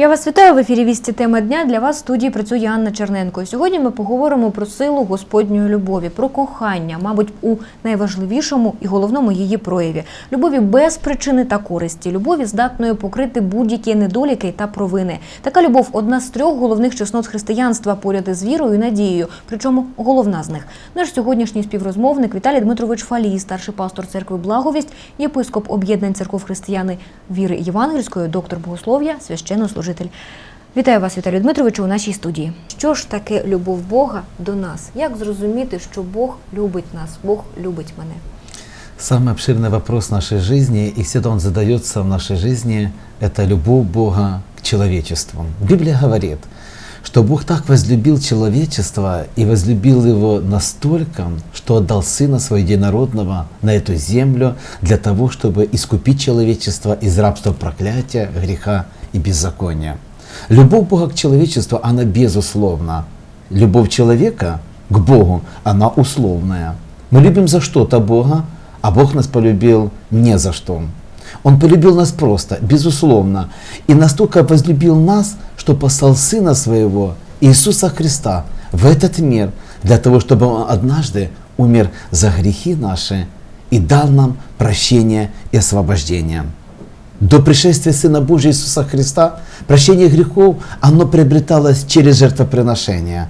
Я вас вітаю в ефірі Вісті тема дня. Для вас в студії працює Анна Черненко. Сьогодні ми поговоримо про силу Господньої любові, про кохання, мабуть, у найважливішому і головному її прояві любові без причини та користі, любові здатної покрити будь-які недоліки та провини. Така любов одна з трьох головних чеснот християнства поряд із вірою і надією. Причому головна з них. Наш сьогоднішній співрозмовник Віталій Дмитрович Фалій, старший пастор церкви Благовість, єпископ об'єднань церков християни віри Євангельської, доктор богослов'я, священнослужитель. Вітаю вас, Віталію Дмитровичу, у нашій студії. Що ж таке любов Бога до нас? Як зрозуміти, що Бог любить нас, Бог любить мене? Самый обширный вопрос нашей жизни, и всегда он задается в нашей жизни, это любовь Бога к человечеству. Библия говорит, что Бог так возлюбил человечество и возлюбил его настолько, что отдал Сына Своего Единородного на эту землю для того, чтобы искупить человечество из рабства проклятия, греха и беззакония. Любовь Бога к человечеству, она безусловна. Любовь человека к Богу, она условная. Мы любим за что-то Бога, а Бог нас полюбил не за что. Он полюбил нас просто, безусловно. И настолько возлюбил нас, что послал Сына Своего, Иисуса Христа, в этот мир, для того, чтобы Он однажды умер за грехи наши и дал нам прощение и освобождение. До пришествия Сына Божьего Иисуса Христа прощение грехов, оно приобреталось через жертвоприношение.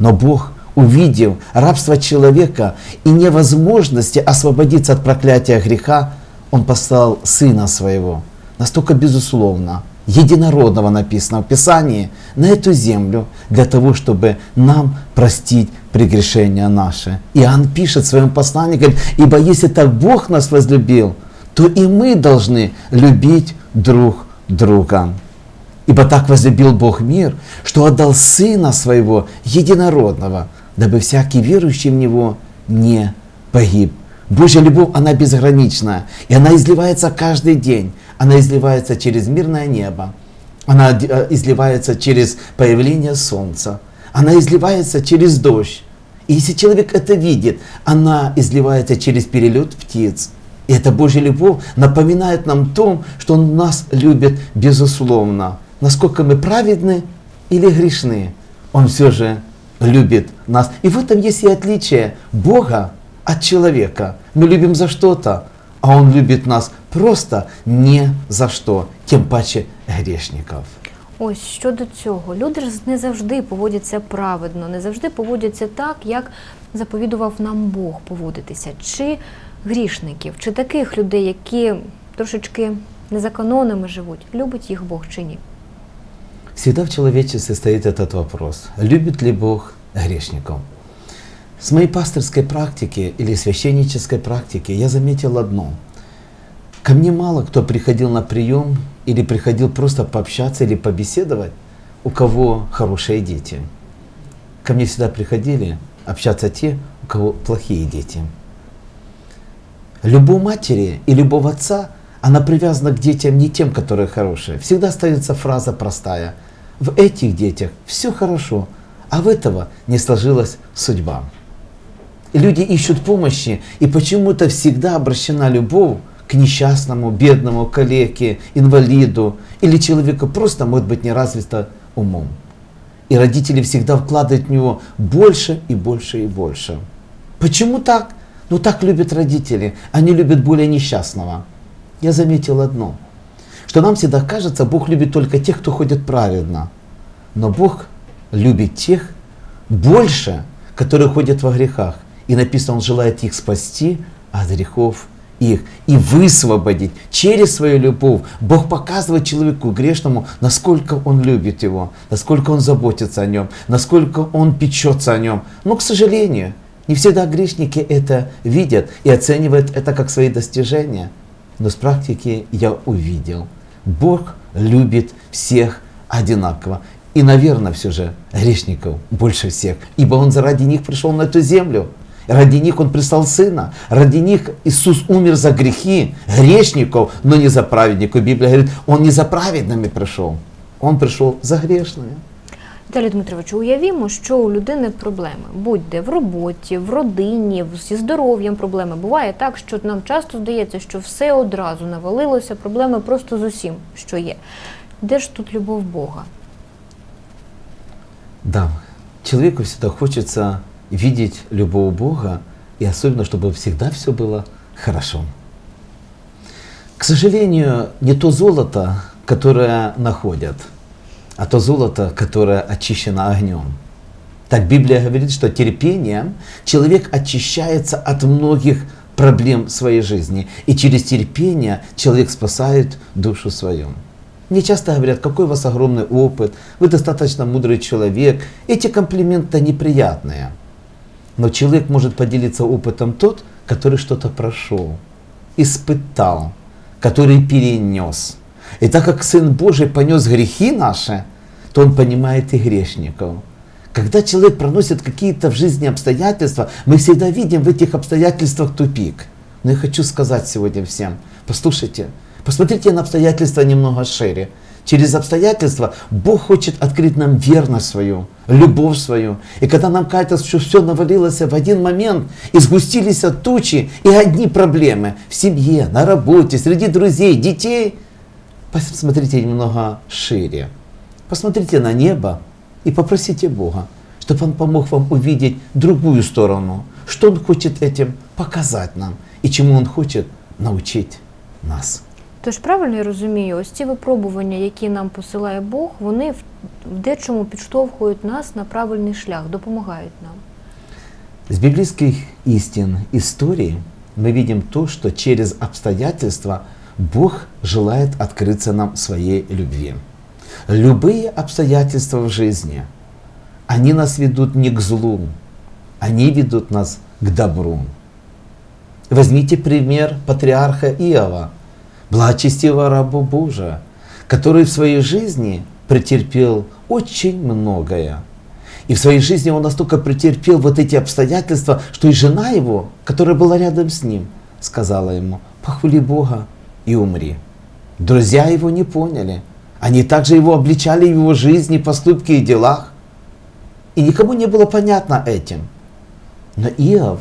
Но Бог, увидев рабство человека и невозможности освободиться от проклятия греха, Он послал Сына Своего, настолько безусловно, единородного написано в Писании, на эту землю, для того, чтобы нам простить прегрешения наши. Иоанн пишет в своем послании, говорит, ибо если так Бог нас возлюбил, то и мы должны любить друг друга. Ибо так возлюбил Бог мир, что отдал Сына Своего Единородного, дабы всякий верующий в Него не погиб. Божья любовь, она безграничная, и она изливается каждый день. Она изливается через мирное небо, она э, изливается через появление солнца, она изливается через дождь. И если человек это видит, она изливается через перелет птиц. И эта Божья любовь напоминает нам о том, что Он нас любит безусловно. Насколько мы праведны или грешны, Он все же любит нас. И в этом есть и отличие Бога от человека. Мы любим за что-то, а Он любит нас просто не за что, тем паче грешников. Ось щодо цього, люди ж не завжди поводяться праведно, не завжди поводяться так, як заповідував нам Бог поводитися. Чи грішників, чи таких людей, які трошечки не за канонами живуть, любить їх Бог чи ні? Всегда в человечестве стоит этот вопрос. Любит ли Бог грешников? С моей пасторской практики или священнической практики я заметил одно. Ко мне мало кто приходил на прием или приходил просто пообщаться или побеседовать, у кого хорошие дети. Ко мне всегда приходили общаться те, у кого плохие дети. Любовь матери и любовь отца, она привязана к детям не тем, которые хорошие. Всегда остается фраза простая. В этих детях все хорошо, а в этого не сложилась судьба. Люди ищут помощи, и почему-то всегда обращена любовь к несчастному, бедному, калеке, инвалиду или человеку просто, может быть, не развито умом. И родители всегда вкладывают в него больше и больше и больше. Почему так? Ну так любят родители. Они любят более несчастного. Я заметил одно, что нам всегда кажется, Бог любит только тех, кто ходит праведно. Но Бог любит тех больше, которые ходят во грехах. И написано, Он желает их спасти от грехов их и высвободить через свою любовь. Бог показывает человеку грешному, насколько он любит его, насколько он заботится о нем, насколько он печется о нем. Но, к сожалению, не всегда грешники это видят и оценивают это как свои достижения. Но с практики я увидел, Бог любит всех одинаково. И, наверное, все же грешников больше всех, ибо Он заради них пришел на эту землю. Ради них Он прислал Сына. Ради них Иисус умер за грехи грешников, но не за праведников. Библия говорит, Он не за праведными пришел, Он пришел за грешными. Віталій Дмитровичу, уявімо, що у людини проблеми будь-де в роботі, в родині, зі здоров'ям проблеми. Буває так, що нам часто здається, що все одразу навалилося, проблеми просто з усім, що є. Де ж тут любов Бога? Да, человеку всегда хочется видеть любого Бога, и особенно, чтобы всегда все было хорошо. К сожалению, не то золото, которое находят, а то золото, которое очищено огнем. Так Библия говорит, что терпением человек очищается от многих проблем своей жизни. И через терпение человек спасает душу свою. Мне часто говорят, какой у вас огромный опыт, вы достаточно мудрый человек. Эти комплименты неприятные. Но человек может поделиться опытом тот, который что-то прошел, испытал, который перенес. И так как Сын Божий понес грехи наши, то Он понимает и грешников. Когда человек проносит какие-то в жизни обстоятельства, мы всегда видим в этих обстоятельствах тупик. Но я хочу сказать сегодня всем, послушайте, посмотрите на обстоятельства немного шире. Через обстоятельства Бог хочет открыть нам верность свою, любовь свою. И когда нам кажется, что все навалилось в один момент, и сгустились тучи, и одни проблемы в семье, на работе, среди друзей, детей, посмотрите немного шире. Посмотрите на небо и попросите Бога, чтобы Он помог вам увидеть другую сторону, что Он хочет этим показать нам і чому Он хоче научить нас. Тож правильно я розумію, ось ці випробування, які нам посилає Бог, вони в в дечому підштовхують нас на правильний шлях, допомагають нам. С библейских истин истории мы видим то, что через обстоятельства Бог желает открыться нам своей любви. Любые обстоятельства в жизни, они нас ведут не к злу, они ведут нас к добру. Возьмите пример патриарха Иова, благочестивого раба Божия, который в своей жизни претерпел очень многое. И в своей жизни он настолько претерпел вот эти обстоятельства, что и жена его, которая была рядом с ним, сказала ему, похвали Бога и умри. Друзья его не поняли. Они также его обличали в его жизни, поступки и делах. И никому не было понятно этим. Но Иов,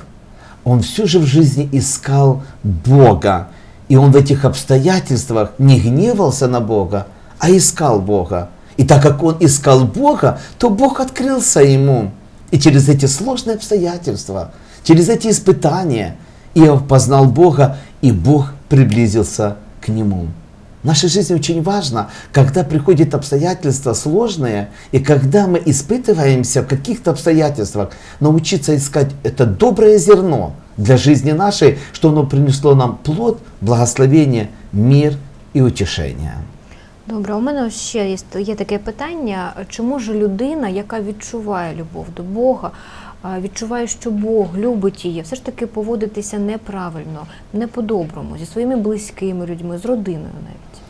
он все же в жизни искал Бога. И он в этих обстоятельствах не гневался на Бога, а искал Бога. И так как он искал Бога, то Бог открылся ему. И через эти сложные обстоятельства, через эти испытания, Иов познал Бога, и Бог приблизился к нему. В нашей жизни очень важно, когда приходят обстоятельства сложные, и когда мы испытываемся в каких-то обстоятельствах, научиться искать это доброе зерно для жизни нашей, что оно принесло нам плод, благословение, мир и утешение. Добре, у мене ось ще є, є таке питання. Чому ж людина, яка відчуває любов до Бога, а, відчуває, що Бог любить її, все ж таки поводитися неправильно, не по-доброму, зі своїми близькими людьми, з родиною навіть?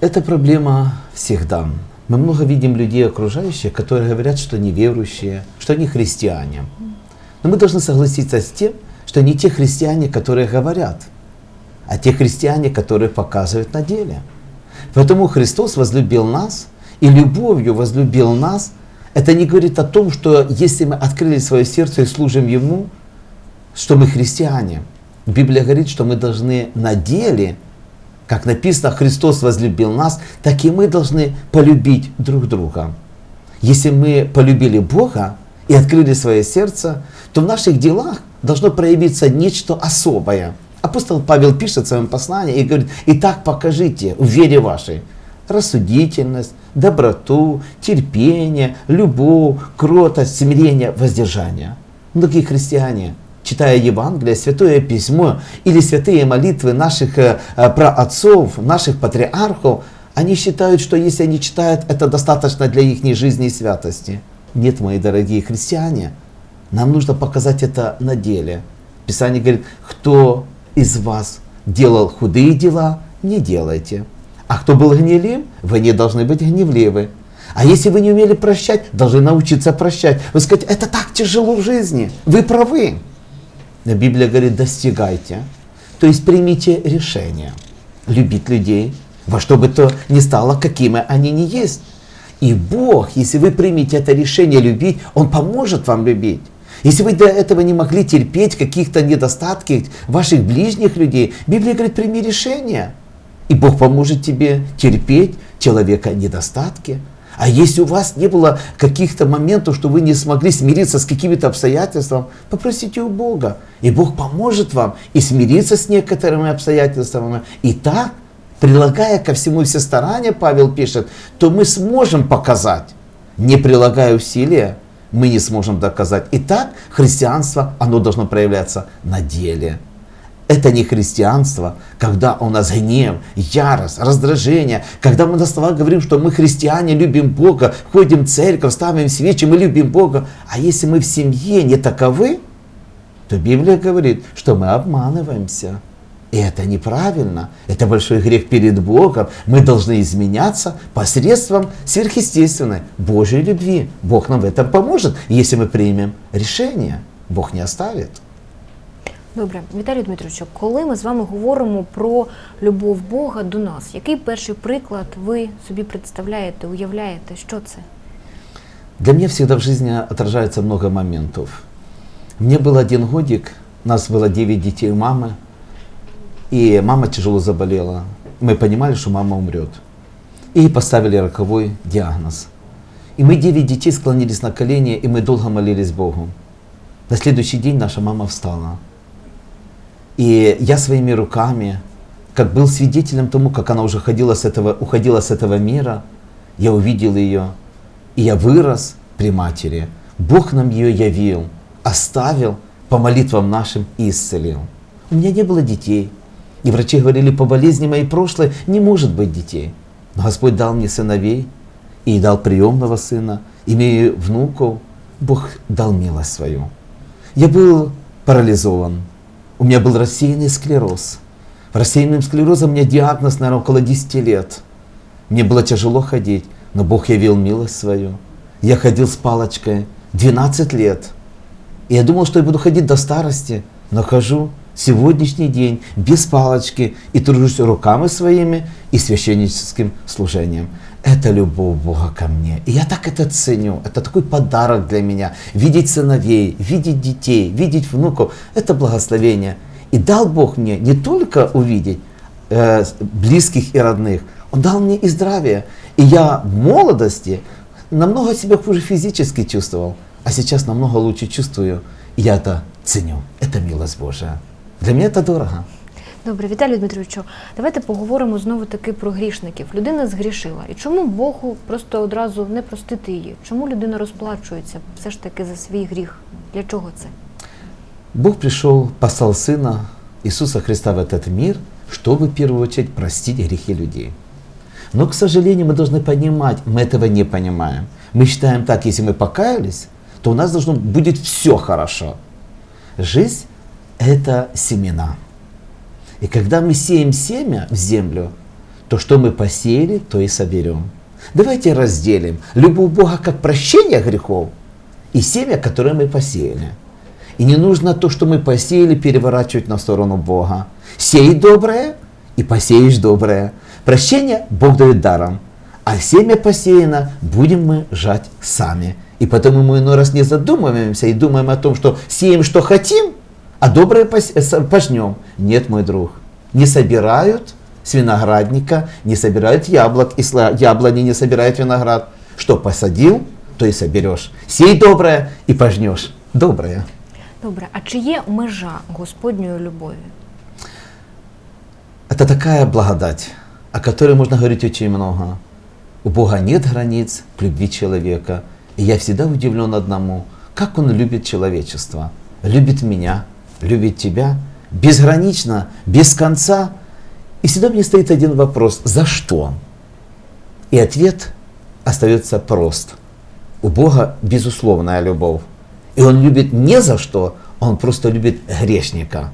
Это проблема всегда. Мы много видим людей окружающих, которые говорят, что они верующие, что они христиане. Но мы должны согласиться с тем, что не те христиане, которые говорят, а те христиане, которые показывают на деле. Поэтому Христос возлюбил нас и любовью возлюбил нас. это не говорит о том, что если мы открыли свое сердце и служим Ему, что мы христиане. Библия говорит, что мы должны на деле, как написано, Христос возлюбил нас, так и мы должны полюбить друг друга. Если мы полюбили Бога и открыли свое сердце, то в наших делах должно проявиться нечто особое. Апостол Павел пишет в своем послании и говорит, «Итак покажите в вере вашей рассудительность, доброту, терпение, любовь, кротость, смирение, воздержание». Многие христиане, читая Евангелие, Святое Письмо или святые молитвы наших э, э, праотцов, наших патриархов, они считают, что если они читают, это достаточно для их жизни и святости. Нет, мои дорогие христиане, нам нужно показать это на деле. Писание говорит, кто из вас делал худые дела, не делайте. А кто был гневлив, вы не должны быть гневливы. А если вы не умели прощать, должны научиться прощать. Вы скажете, это так тяжело в жизни. Вы правы. Но Библия говорит, достигайте. То есть примите решение. Любить людей, во что бы то ни стало, какими они не есть. И Бог, если вы примете это решение любить, Он поможет вам любить. Если вы до этого не могли терпеть каких-то недостатки ваших ближних людей, Библия говорит, прими решение. И Бог поможет тебе терпеть человека недостатки. А если у вас не было каких-то моментов, что вы не смогли смириться с какими-то обстоятельствами, попросите у Бога. И Бог поможет вам и смириться с некоторыми обстоятельствами. И так, прилагая ко всему все старания, Павел пишет, то мы сможем показать. Не прилагая усилия, мы не сможем доказать. Итак, христианство, оно должно проявляться на деле. Это не христианство, когда у нас гнев, ярость, раздражение, когда мы на словах говорим, что мы христиане, любим Бога, ходим в церковь, ставим свечи, мы любим Бога. А если мы в семье не таковы, то Библия говорит, что мы обманываемся. И это неправильно. Это большой грех перед Богом. Мы должны изменяться посредством сверхъестественной Божьей любви. Бог нам в этом поможет, если мы примем решение. Бог не оставит. Добре, Віталію Дмитровичу, коли ми з вами говоримо про любов Бога до нас, який перший приклад ви собі представляєте, уявляєте, що це? Для меня всегда в жизни отражается много моментов. Мне был один годик, нас было 9 детей у мамы, и мама тяжело заболела. Мы понимали, что мама умрет. И ей поставили роковой диагноз. И мы 9 детей склонились на колени, и мы долго молились Богу. На следующий день наша мама встала. И я своими руками, как был свидетелем тому, как она уже ходила с этого, уходила с этого мира, я увидел ее, и я вырос при матери. Бог нам ее явил, оставил по молитвам нашим и исцелил. У меня не было детей. И врачи говорили, по болезни моей прошлой не может быть детей. Но Господь дал мне сыновей и дал приемного сына, имею внуков. Бог дал милость свою. Я был парализован. У меня был рассеянный склероз. Рассеянным склерозом у меня диагноз, наверное, около 10 лет. Мне было тяжело ходить, но Бог явил милость свою. Я ходил с палочкой 12 лет. И я думал, что я буду ходить до старости, но хожу сегодняшний день без палочки и тружусь руками своими и священническим служением. Это любовь Бога ко мне. И я так это ценю. Это такой подарок для меня. Видеть сыновей, видеть детей, видеть внуков. Это благословение. И дал Бог мне не только увидеть э, близких и родных, Он дал мне и здравие. И я в молодости намного себя хуже физически чувствовал, а сейчас намного лучше чувствую. И я это ценю. Это милость Божия. Для меня это дорого. Добре, Віталію Дмитровичу, давайте поговоримо знову таки про грішників. Людина згрішила. І чому Богу просто одразу не простити її? Чому людина розплачується все ж таки за свій гріх? Для чого це? Бог пришел, послал Сына Иисуса Христа в этот мир, чтобы в первую очередь простить грехи людей. Но, к сожалению, мы должны понимать, мы этого не понимаем. Мы считаем так, если мы покаялись, то у нас должно будет все хорошо. Жизнь – это семена. И когда мы сеем семя в землю, то что мы посеяли, то и соберем. Давайте разделим любовь Бога как прощение грехов и семя, которое мы посеяли. И не нужно то, что мы посеяли, переворачивать на сторону Бога. Сей доброе, и посеешь доброе. Прощение Бог дает даром. А семя посеяно будем мы жать сами. И потому мы иной раз не задумываемся и думаем о том, что сеем, что хотим, а доброе э, пожнем. Нет, мой друг. Не собирают с виноградника, не собирают яблок, и сла- яблони не собирают виноград. Что посадил, то и соберешь. Сей доброе и пожнешь. Доброе. Добре, а чи є межа Господньої любові? Это такая благодать, о которой можно говорить очень много. У Бога нет границ к любви человека. И я всегда удивлен одному, как Он любит человечество. Любит меня, любит тебя, безгранично, без конца. И всегда мне стоит один вопрос, за что? И ответ остается прост. У Бога безусловная любовь. И Он любит не за что, Он просто любит грешника.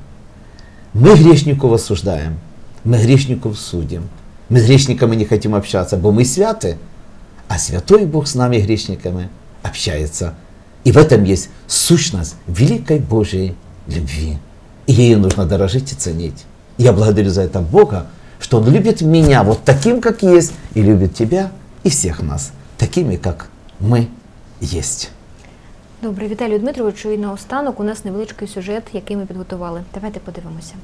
Мы грешников осуждаем, мы грешников судим. Мы с грешниками не хотим общаться, бо мы святы, а святой Бог с нами, грешниками, общается. И в этом есть сущность великой Божьей любви. И ею нужно дорожить и ценить. Я благодарю за это Бога, что Он любит меня вот таким, как есть, и любит тебя и всех нас, такими, как мы есть. Добре, Віталію Дмитровичу, і наостанок у нас невеличкий сюжет, який ми підготували. Давайте подивимося.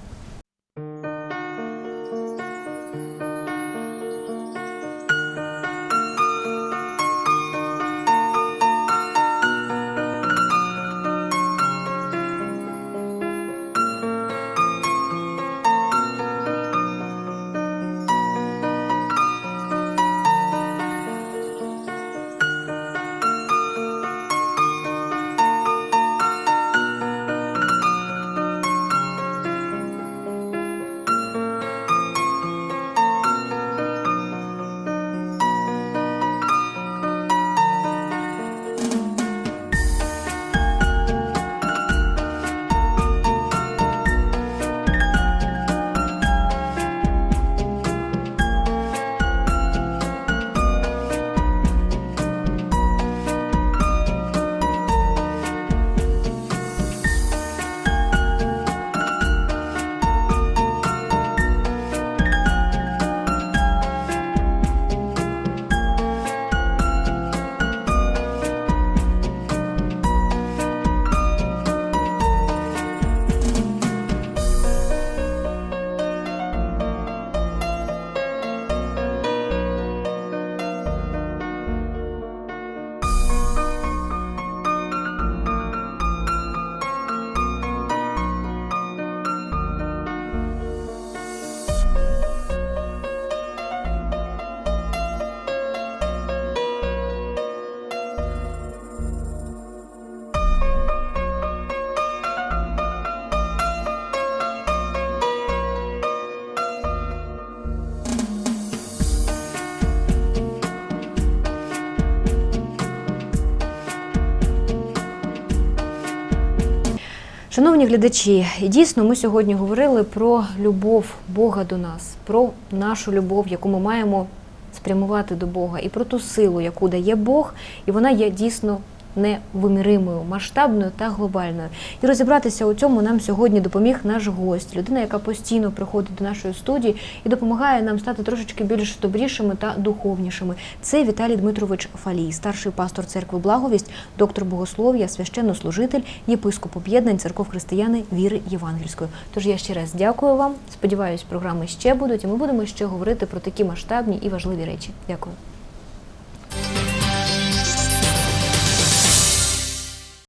Шановні глядачі, дійсно ми сьогодні говорили про любов Бога до нас, про нашу любов, яку ми маємо спрямувати до Бога, і про ту силу, яку дає Бог, і вона є дійсно невиміримою, масштабною та глобальною. І розібратися у цьому нам сьогодні допоміг наш гость, людина, яка постійно приходить до нашої студії і допомагає нам стати трошечки більш добрішими та духовнішими. Це Віталій Дмитрович Фалій, старший пастор церкви Благовість, доктор богослов'я, священнослужитель, єпископ об'єднань церков християни віри Євангельської. Тож я ще раз дякую вам. Сподіваюсь, програми ще будуть, і ми будемо ще говорити про такі масштабні і важливі речі. Дякую.